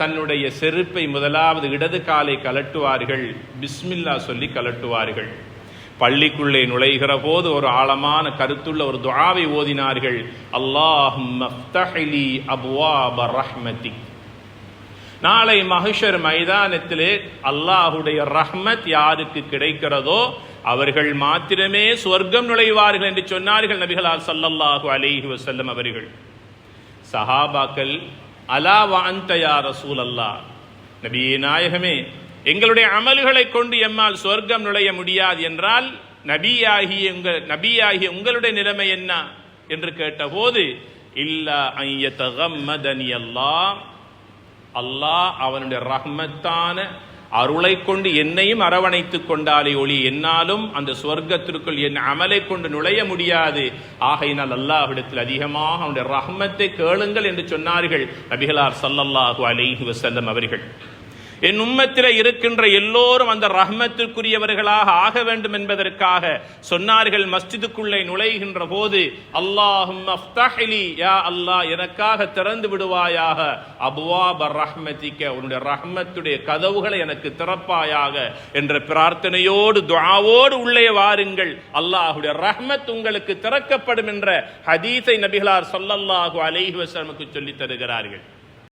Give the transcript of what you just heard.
தன்னுடைய செருப்பை முதலாவது இடது காலை கலட்டுவார்கள். பிஸ்மில்லா சொல்லி கலட்டுவார்கள். பள்ளிக்குள்ளே நுழைகிற போது ஒரு ஆழமான கருத்துள்ள ஒரு துவாவை ஓதினார்கள். அல்லாஹ்லி அபுவாப ரஹ்மதி நாளை மகிஷர் மைதானத்திலே அல்லாஹுடைய ரஹ்மத் யாருக்கு கிடைக்கிறதோ அவர்கள் மாத்திரமே சொர்க்கம் நுழைவார்கள் என்று சொன்னார்கள் நபிகளால் சல்லல்லாஹு அலிஹி வசல்லம் அவர்கள். சஹாபாக்கள் அலா வாந்தயா ரசூல் அல்லா நபியே நாயகமே எங்களுடைய அமல்களை கொண்டு எம்மால் சொர்க்கம் நுழைய முடியாது என்றால் நபியாகிய உங்கள் நபியாகிய உங்களுடைய நிலைமை என்ன? என்று கேட்டபோது இல்லா ஐயத்தகம்மதனி அல்லாஹ் அல்லாஹ் அவனுடைய ரஹ்மத்தான அருளை கொண்டு என்னையும் அரவணைத்துக் கொண்டாலே ஒளி. என்னாலும் அந்த சுவர்க்கத்திற்குள் என் அமலை கொண்டு நுழைய முடியாது. ஆகையினால் அல்லாஹ்விடத்தில் அதிகமாக அவனுடைய ரஹ்மத்தை கேளுங்கள் என்று சொன்னார்கள் நபிகளார் சல்லல்லாஹு அலைஹி வசல்லம் அவர்கள். என் உம்மத்தில் இருக்கின்ற எல்லோரும் அந்த ரஹ்மத்திற்குரியவர்களாக ஆக வேண்டும் என்பதற்காக சொன்னார்கள் மஸ்ஜிதுக்குள்ளே நுழைகின்ற போது அல்லாஹும் யா அல்லாஹ் எனக்காக திறந்து விடுவாயாக அபுவாப ரஹ்மதிக்க உன்னுடைய ரஹ்மத்துடைய கதவுகளை எனக்கு திறப்பாயாக என்ற பிரார்த்தனையோடு துவாவோடு உள்ளே வாருங்கள். அல்லாஹுடைய ரஹ்மத் உங்களுக்கு திறக்கப்படும் என்ற ஹதீஸை நபிகளார் சொல்லல்லாஹு அலைஹி வசலமுக்கு சொல்லித் தருகிறார்கள்.